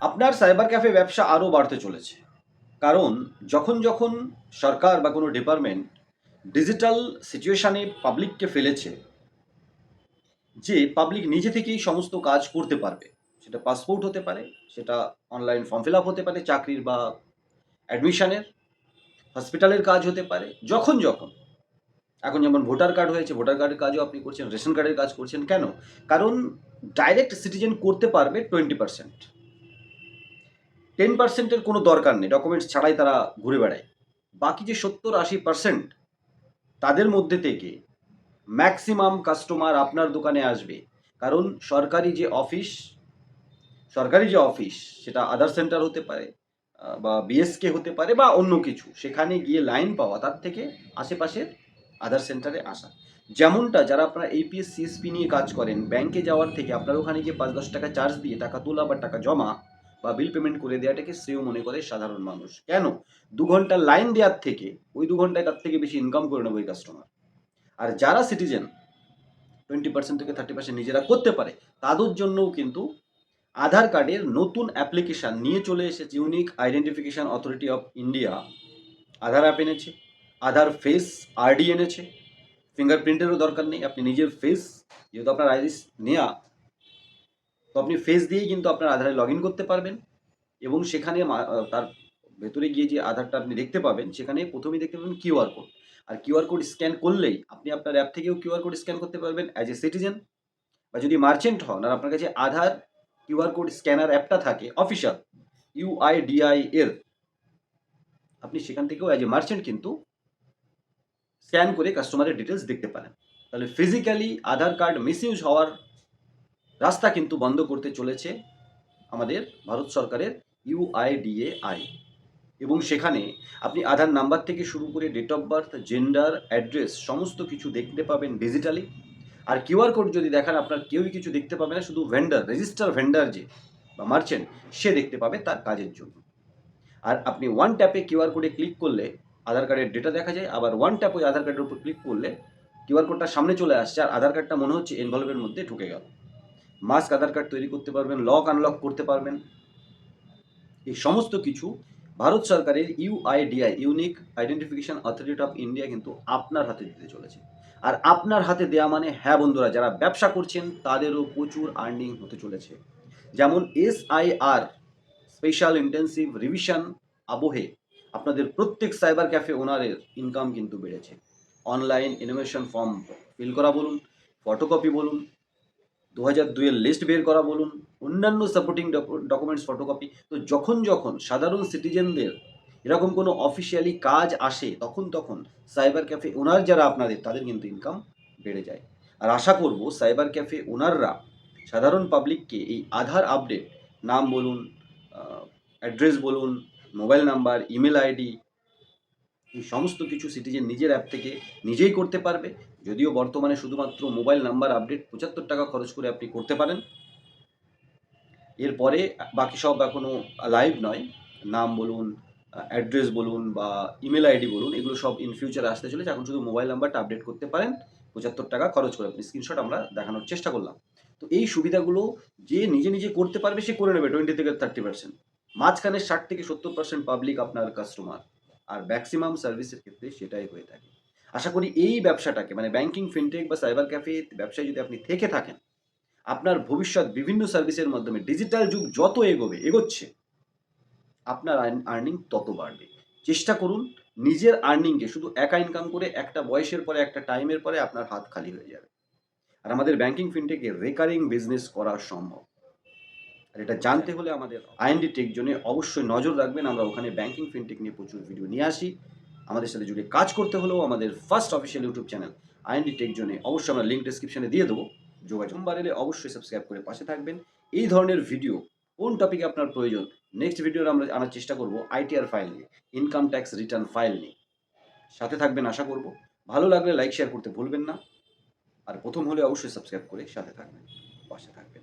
আপনার cyber cafe ব্যবসা আরও বাড়তে চলেছে। কারণ যখন যখন সরকার বা কোনো ডিপার্টমেন্ট ডিজিটাল সিচুয়েশানে পাবলিককে ফেলেছে, যে পাবলিক নিজে থেকেই সমস্ত কাজ করতে পারবে, সেটা পাসপোর্ট হতে পারে, সেটা অনলাইন ফর্ম ফিল আপ হতে পারে চাকরির বা অ্যাডমিশনের হসপিটালের কাজ হতে পারে, যখন যখন। এখন যেমন ভোটার কার্ড হয়েছে ভোটার কার্ডের কাজও আপনি করছেন, রেশন কার্ডের কাজ করছেন, কেন? কারণ ডাইরেক্ট সিটিজেন করতে পারবে টোয়েন্টি পার্সেন্ট টেন পার্সেন্টের কোনো দরকার নেই ডকুমেন্টস ছাড়াই তারা ঘুরে বেড়ায়। বাকি যে সত্তর আশি পার্সেন্ট তাদের মধ্যে থেকে ম্যাক্সিমাম কাস্টমার আপনার দোকানে আসবে। কারণ সরকারি যে অফিস সরকারি যে অফিস সেটা আধার সেন্টার হতে পারে বা বিএসকে হতে পারে বা অন্য কিছু, সেখানে গিয়ে লাইন পাওয়া, তার থেকে আশেপাশের আধার সেন্টারে আসা। যেমনটা যারা আপনারা এপিএস সিএসপি নিয়ে কাজ করেন ব্যাংকে যাওয়ার থেকে আপনার ওখানে গিয়ে পাঁচ দশ টাকা চার্জ দিয়ে টাকা তোলা বা টাকা জমা বা বিল পেমেন্ট করে দেওয়াটাকে শ্রেয় মনে করে সাধারণ মানুষ। কেন? দু ঘণ্টা লাইন দেওয়ার থেকে, ওই দু ঘন্টায় তার থেকে বেশি ইনকাম করে নেবে ওই কাস্টমার আর যারা সিটিজেন টোয়েন্টি পার্সেন্ট থেকে থার্টি পার্সেন্ট নিজেরা করতে পারে, তাদের জন্যও কিন্তু আধার কার্ডের নতুন অ্যাপ্লিকেশান নিয়ে চলে এসেছে unique identification authority of India Aadhaar app এনেছে, আধার ফেস আরডি এনেছে ফিঙ্গারপ্রিন্টেরও দরকার নেই, আপনি নিজের ফেস যেহেতু আপনার আইরিস নেওয়া তো আপনি ফেস দিয়েই কিন্তু আপনার আধারে লগ করতে পারবেন এবং সেখানে তার ভেতরে গিয়ে যে আধারটা আপনি দেখতে পাবেন, সেখানে প্রথমেই দেখতে পাবেন কিউআর কোড আর কিউআর কোড স্ক্যান করলেই আপনি আপনার অ্যাপ থেকেও কিউআর কোড স্ক্যান করতে পারবেন অ্যাজ এ সিটিজেন বা যদি মার্চেন্ট হন, আর আপনার কাছে আধার কিউআর কোড স্ক্যানার অ্যাপটা থাকে অফিসিয়াল ইউআইডিআই এর আপনি সেখান থেকেও অ্যাজ এ মার্চেন্ট কিন্তু স্ক্যান করে কাস্টমারের ডিটেলস দেখতে পারেন। তাহলে ফিজিক্যালি আধার কার্ড মিসইউজ হওয়ার রাস্তা কিন্তু বন্ধ করতে চলেছে আমাদের ভারত সরকারের ইউআইডিএআই এবং সেখানে আপনি আধার নাম্বার থেকে শুরু করে date of birth gender address সমস্ত কিছু দেখতে পাবেন ডিজিটালি আর কিউআর কোড যদি দেখান, আপনার কেউই কিছু দেখতে পাবে না, শুধু ভেন্ডার রেজিস্টার ভেন্ডার যে বা মার্চেন্ট সে দেখতে পাবে তার কাজের জন্য। আর আপনি ওয়ান ট্যাপে কিউআর কোডে ক্লিক করলে আধার কার্ডের ডেটা দেখা যায়, আবার ওয়ান ট্যাপ ওই আধার কার্ডের উপর ক্লিক করলে কিউআর কোডটা সামনে চলে আসছে, আর আধার কার্ডটা মনে হচ্ছে এনভলভের মধ্যে ঢুকে গেল। মাস্ক আধার কার্ড তৈরি করতে পারবেন লক আনলক করতে পারবেন। এই সমস্ত কিছু ভারত সরকারের UIDAI unique identification authority of India কিন্তু আপনার হাতে দিতে চলেছে। আর আপনার হাতে দেয়া মানে হ্যাঁ বন্ধুরা, যারা ব্যবসা করছেন তাদেরও প্রচুর আর্নিং হতে চলেছে। যেমন এসআইআর স্পেশাল ইন্টেন্সিভ রিভিশন আবহে আপনাদের প্রত্যেক সাইবার ক্যাফে ওনারের ইনকাম কিন্তু বেড়েছে। অনলাইন ইনোভেশন ফর্ম ফিল করা বলুন ফটোকপি বলুন দু হাজার দুইয়ের লিস্ট বের করা বলুন, অন্যান্য সাপোর্টিং ডকুমেন্টস ফটোকপি তো যখন যখন সাধারণ সিটিজেনদের এরকম কোনো অফিসিয়ালি কাজ আসে, তখন তখন সাইবার ক্যাফে ওনার যারা আপনাদের, তাদের কিন্তু ইনকাম বেড়ে যায়। আর আশা করব সাইবার ক্যাফে ওনাররা সাধারণ পাবলিককে এই আধার আপডেট নাম বলুন অ্যাড্রেস বলুন মোবাইল নাম্বার ইমেল আইডি এই সমস্ত কিছু সিটিজেন নিজের অ্যাপ থেকে নিজেই করতে পারবে। যদিও বর্তমানে শুধুমাত্র মোবাইল নাম্বার আপডেট পঁচাত্তর টাকা খরচ করে আপনি করতে পারেন। এরপরে বাকি সব এখনও লাইভ নয়। নাম বলুন অ্যাড্রেস বলুন বা ইমেল আইডি বলুন, এগুলো সব ইন ফিউচারে আসতে চলেছে। এখন শুধু মোবাইল নাম্বারটা আপডেট করতে পারেন। পঁচাত্তর টাকা খরচ করে আপনি স্ক্রিনশট আমরা দেখানোর চেষ্টা করলাম। তো এই সুবিধাগুলো যে নিজে নিজে করতে পারবে, সে করে নেবে টোয়েন্টি থেকে থার্টি পার্সেন্ট মাঝখানে ষাট থেকে সত্তর পার্সেন্ট পাবলিক আপনার কাস্টমার আর ম্যাক্সিমাম সার্ভিসের ক্ষেত্রে সেটাই হয়ে থাকে। আশা করি এই ব্যবসাটাকে মানে ব্যাংকিং ফিনটেক বা সাইবার ক্যাফে ব্যবসায় যদি আপনি থেকে থাকেন, আপনার ভবিষ্যৎ বিভিন্ন সার্ভিসের মাধ্যমে ডিজিটাল যুগ যত এগোবে, এগোচ্ছে, আপনার আর্নিং তত বাড়বে। চেষ্টা করুন, নিজের আর্নিংকে শুধু একা ইনকাম করে একটা বয়সের পরে, একটা টাইমের পরে আপনার হাত খালি হয়ে যাবে। আর আমাদের ব্যাংকিং ফিনটেকে রেকারিং বিজনেস করা সম্ভব। আর এটা জানতে হলে আমাদের আইএনডি টেক অবশ্যই নজর রাখবেন। আমরা ওখানে ব্যাংকিং ফিনটেক নিয়ে প্রচুর ভিডিও নিয়ে আসি। আমাদের সাথে জুড়ে কাজ করতে হলেও আমাদের first official YouTube channel IND tech জোনে অবশ্যই আমরা লিঙ্ক ডিসক্রিপশনে দিয়ে দেবো। যোগাযোগ বাড়লে অবশ্যই সাবস্ক্রাইব করে পাশে থাকবেন। এই ধরনের ভিডিও কোন টপিকে আপনার প্রয়োজন নেক্সট ভিডিওর আমরা আনার চেষ্টা করব আইটিআর ফাইল নিয়ে ইনকাম ট্যাক্স রিটার্ন ফাইল নিয়ে। সাথে থাকবেন আশা করব। ভালো লাগলে লাইক শেয়ার করতে ভুলবেন না। আর প্রথম হলে অবশ্যই সাবস্ক্রাইব করে সাথে থাকবেন, পাশে থাকবেন।